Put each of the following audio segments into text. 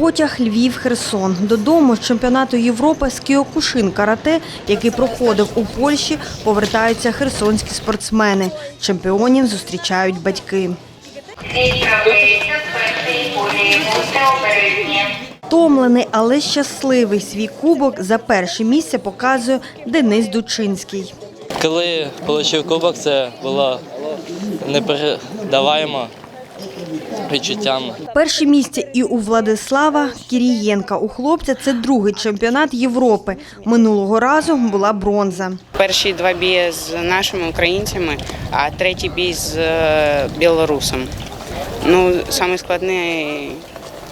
потяг Львів-Херсон. Додому з чемпіонату Європи з Кіокушин карате, який проходив у Польщі, повертаються херсонські спортсмени. Чемпіонів зустрічають батьки. Втомлений, але щасливий свій кубок за перше місце показує Денис Дучинський. Коли отримав кубок, це було непередаваємо відчуттями. Перше місце і у Владислава Кірієнка. У хлопця це другий чемпіонат Європи. Минулого разу була бронза. Перші два бії з нашими українцями, а третій бій з е, білорусом. Ну, саме складний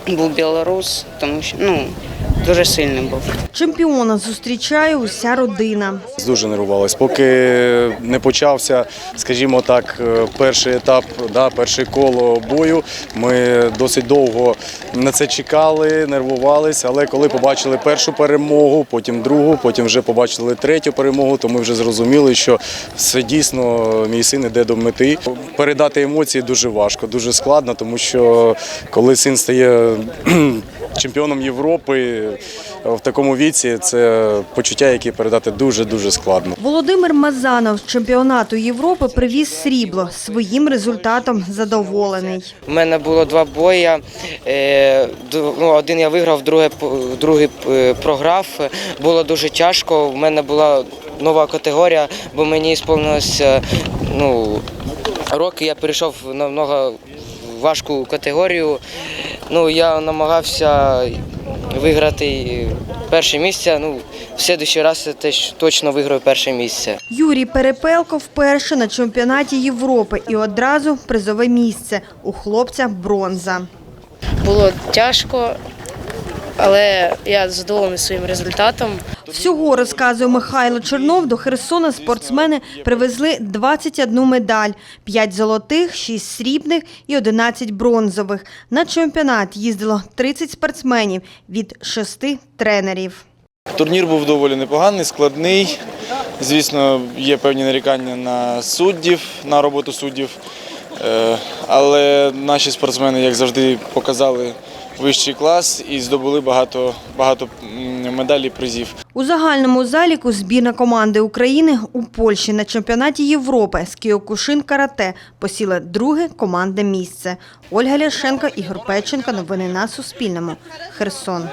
був білорус, тому що ну, дуже сильний був. Чемпіона зустрічає уся родина. Дуже нервувалися. Поки не почався, скажімо так, е, перший етап, да, перше коло бою. Ми досить довго на це чекали, нервувалися. Але коли побачили першу перемогу, потім другу, потім вже побачили третю перемогу, то ми вже зрозуміли, що все дійсно мій син іде до мети. Передати емоції дуже важко, дуже складно, тому що коли син стає чемпіоном Європи в такому віці, це почуття, які передати дуже дуже складно. Володимир Мазанов з чемпіонату Європи привіз срібло. Своїм результатом задоволений. У мене було два бої. Е, Ну, один я виграв, другий, другий е, програв. Було дуже тяжко. У мене була нова категорія, бо мені сповнилося ну, роки. Я перейшов на намного важку категорію. Ну, я намагався виграти перше місце. Ну, в следующий раз я теж точно виграю перше місце. Юрій Перепелко вперше на чемпіонаті Європи і одразу призове місце. У хлопця бронза. Було тяжко, але я задоволений своїм результатом. Всього, розказує Михайло Чернов, до Херсона спортсмени привезли 21 медаль, 5 золотих, 6 срібних і 11 бронзових. На чемпіонат їздило 30 спортсменів від 6 тренерів. Турнір був доволі непоганий, складний. Звісно, є певні нарікання на суддів, на роботу суддів. Е, Але наші спортсмени, як завжди, показали вищий клас і здобули багато, багато медалей призів. У загальному заліку збірна команди України у Польщі на чемпіонаті Європи з Кіокушин карате посіла друге командне місце. Ольга Ляшенко, Ігор Печенко. Новини на Суспільному. Херсон.